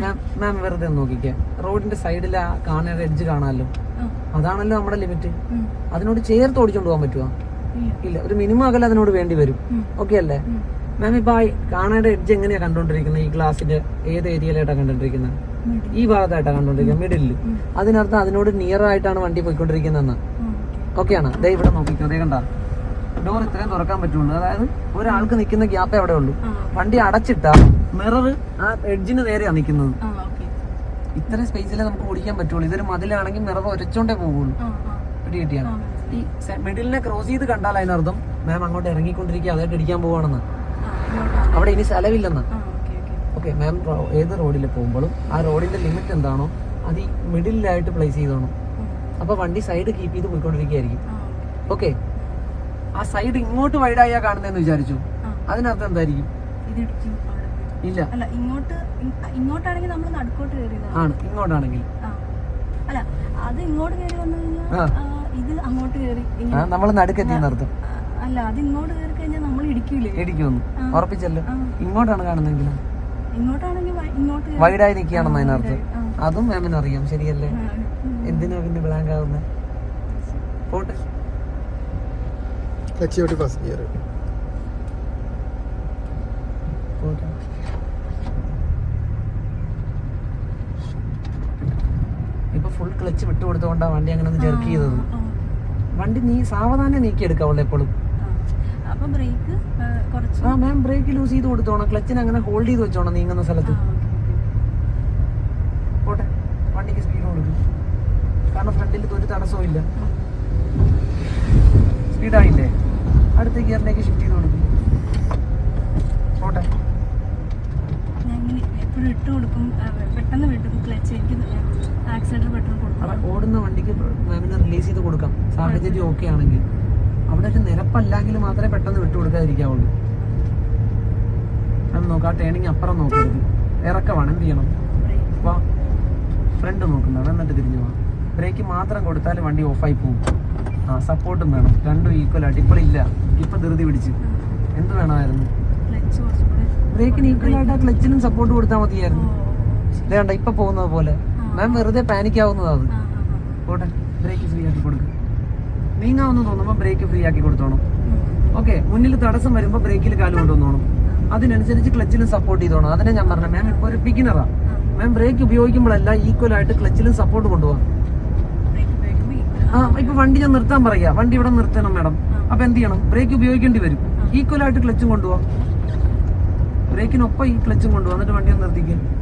മാം മാം വെറുതെ നോക്കിക്കേ. റോഡിന്റെ സൈഡിൽ ആ കാണുന്ന എഡ്ജ് കാണാമല്ലോ. അതാണല്ലോ നമ്മുടെ ലിമിറ്റ് അതിനോട് ചേർത്ത് ഓടിച്ചോണ്ട് പോകാൻ പറ്റുമോ ഇല്ല. ഒരു മിനിമം അകലെ അതിനോട് വേണ്ടി വരും. ഓക്കെ അല്ലേ. മാം ഇപ്പൊ കാണേണ്ട എഡ്ജ് എങ്ങനെയാ കണ്ടോണ്ടിരിക്കുന്നത് ഈ ഗ്ലാസിന്റെ ഏത് ഏരിയയിലായിട്ടാണ് കണ്ടോണ്ടിരിക്കുന്നത് ഈ ഭാഗത്തായിട്ടാണ് കണ്ടോണ്ടിരിക്കുന്നത് മിഡിലിൽ അതിനർത്ഥം അതിനോട് നിയർ ആയിട്ടാണ് വണ്ടി പോയിക്കൊണ്ടിരിക്കുന്നതെന്ന്. ഓക്കെയാണ് ദേ ഇവിടെ നോക്കിക്കോ. ദേ കണ്ട. ഡോർ ഇത്രയും തുറക്കാൻ പറ്റുള്ളൂ. അതായത് ഒരാൾക്ക് നിൽക്കുന്ന ഗ്യാപ്പേ അവിടെ ഉള്ളൂ വണ്ടി അടച്ചിട്ട മിറർ ആ എഡ്ജിന് നേരെയാണ് നിൽക്കുന്നത് ഇത്ര സ്പേസിലേ നമുക്ക് ഓടിക്കാൻ പറ്റുള്ളൂ. ഇതൊരു മതിലാണെങ്കിൽ മിറർ ഒരച്ചോണ്ടേ പോകുള്ളൂ ആ, ആ, പിടി കിട്ടിയാണ് ഈ മിഡിലിനെ ക്രോസ് ചെയ്ത് കണ്ടാൽ അതിനർത്ഥം മാം അങ്ങോട്ട് ഇറങ്ങിക്കൊണ്ടിരിക്കുക അതായിട്ട് ഇടിക്കാൻ പോവാണെന്ന്. അവിടെ ഇനി സ്ഥലമില്ലെന്ന്. ഓക്കേ, മാം ഏത് റോഡിൽ പോകുമ്പോഴും ആ റോഡിന്റെ ലിമിറ്റ് എന്താണോ അത് ഈ മിഡിലായിട്ട് പ്ലേസ് ചെയ്തോണം. ഉം, അപ്പൊ വണ്ടി സൈഡ് കീപ്പ് ചെയ്ത് പോയിക്കൊണ്ടിരിക്കുകയായിരിക്കും. ഓക്കേ. ആ സൈഡ് ഇങ്ങോട്ട് വൈഡായാ കാണുന്നതെന്ന് വിചാരിച്ചു. അതിനർത്ഥം എന്തായിരിക്കും. ഇല്ല. അല്ല ഇങ്ങോട്ട് ഇങ്ങോട്ടാണെങ്കിൽ നമ്മൾ നടുക്കോട്ട് കയറിയതാണ് ആണ് ഇങ്ങോട്ടാണെങ്കിൽ. ആ. അല്ല അത് ഇങ്ങോട്ട് കയറി വന്നു കഴിഞ്ഞാൽ ഇത് അങ്ങോട്ട് കയറി നമ്മൾ നടുക്കെത്തിയെന്ന് അർത്ഥം? അല്ല അത് ഇങ്ങോട്ട് കയറി കഴിഞ്ഞാൽ നമ്മൾ ഇടിക്കൂലേ? ഇടിക്കുന്നു. ഉറപ്പിച്ചല്ലോ. ഇങ്ങോട്ടാണ് കാണുന്നെങ്കിൽ ഇങ്ങോട്ടാണെങ്കിൽ ഇങ്ങോട്ട് വൈഡായി നിൽക്കുകയാണെന്ന് അതിനർത്ഥം. അതും മാമിന് അറിയാം ശരിയല്ലേ? എന്തിനാ പിന്നെ ബ്ലാങ്ക് ആവുന്നത് പോട്ടെ. ക്ലച്ച് ഫസ്റ്റ് ഇയർ പോട്ടെ ഇപ്പൊ ഫുൾ ക്ലച്ച് വിട്ടു വിട്ടുകൊടുത്തോണ്ടാ വണ്ടി അങ്ങനെ ഒന്ന് ജെർക്ക് ചെയ്തത്. വണ്ടി നീ സാവധാനം നീക്കി എടുക്കാവുള്ളൂ എപ്പോഴും. ആ. മാം ബ്രേക്ക് ലൂസ് ചെയ്ത് കൊടുത്തോണം. ക്ലച്ചിന് അങ്ങനെ ഹോൾഡ് ചെയ്ത് വെച്ചോണം നീങ്ങുന്ന സ്ഥലത്ത്. പോട്ടെ. വണ്ടിക്ക് സ്പീഡ് കൊടുക്കും. കാരണം ഫ്രണ്ടിൽ ഒരു തടസ്സവും ഇല്ല. സ്പീഡായില്ലേ അടുത്ത ഗിയറിലേക്ക് ഷിഫ്റ്റ് ചെയ്ത് കൊടുക്കും. പോട്ടെ. ഞാൻ എപ്പോഴും ഇട്ട് കൊടുക്കും. പെട്ടെന്ന് വിടും ക്ലച്ച് എനിക്ക് ആക്സിഡന്റ് പെട്ടെന്ന് കൊടുക്കും അവിടെ ഓടുന്ന വണ്ടിക്ക് മാമിന് റിലീസ് ചെയ്ത് കൊടുക്കാം. സാഹചര്യം ഓക്കെ ആണെങ്കിൽ. അവിടെ ഒരു നിരപ്പല്ലെങ്കിൽ മാത്രമേ പെട്ടെന്ന് വിട്ടു കൊടുക്കാതിരിക്കാവുള്ളൂ. അത് നോക്കാം ആ ടേണിങ് അപ്പുറം നോക്കരുത്. ഇറക്കമാണ് എന്ത് ചെയ്യണം? വാ. ഫ്രണ്ട് നോക്കുന്നത് എന്നിട്ട് തിരിഞ്ഞു വാ. ബ്രേക്ക് മാത്രം കൊടുത്താൽ വണ്ടി ഓഫായി പോകും. ആ സപ്പോർട്ടും വേണം. രണ്ടും ഈക്വൽ ആയിട്ട് ഇപ്പോഴില്ല ഇപ്പം ധൃതി പിടിച്ച്. എന്ത് വേണമായിരുന്നു? ബ്രേക്കിന് ഈക്വൽ ആയിട്ട് ആ ക്ലച്ചിനും സപ്പോർട്ട് കൊടുത്താൽ മതിയായിരുന്നു. വേണ്ട ഇപ്പൊ പോകുന്നത് പോലെ. മാം വെറുതെ പാനിക് ആവുന്നതാ. പോട്ടെ ബ്രേക്ക് ഫ്രീ ആക്കി കൊടുക്കും. നീങ്ങാവുന്ന തോന്നുമ്പോൾ ബ്രേക്ക് ഫ്രീ ആക്കി കൊടുത്തോണം. ഓക്കെ മുന്നിൽ തടസ്സം വരുമ്പോൾ ബ്രേക്കിൽ കാൽ കൊണ്ടുവന്നോണം അതിനനുസരിച്ച് ക്ലച്ചിലും സപ്പോർട്ട് ചെയ്തോണം. അതിനെ ഞാൻ പറഞ്ഞ മാം ഇപ്പോൾ ഒരു ബിഗിനറാ. മാം ബ്രേക്ക് ഉപയോഗിക്കുമ്പോഴല്ല ഈക്വൽ ആയിട്ട് ക്ലച്ചിലും സപ്പോർട്ട് കൊണ്ടുപോകാം ആ. ഇപ്പൊ വണ്ടി ഞാൻ നിർത്താൻ പറയാ. വണ്ടി ഇവിടെ നിർത്തണം മാഡം. അപ്പൊ എന്ത് ചെയ്യണം? ബ്രേക്ക് ഉപയോഗിക്കേണ്ടി വരും. ഈക്വൽ ആയിട്ട് ക്ലച്ചും കൊണ്ടുപോവാം. ബ്രേക്കിനൊപ്പം ഈ ക്ലച്ചും കൊണ്ടുപോകാം എന്നിട്ട് വണ്ടി ഒന്ന് നിർത്തിക്കുക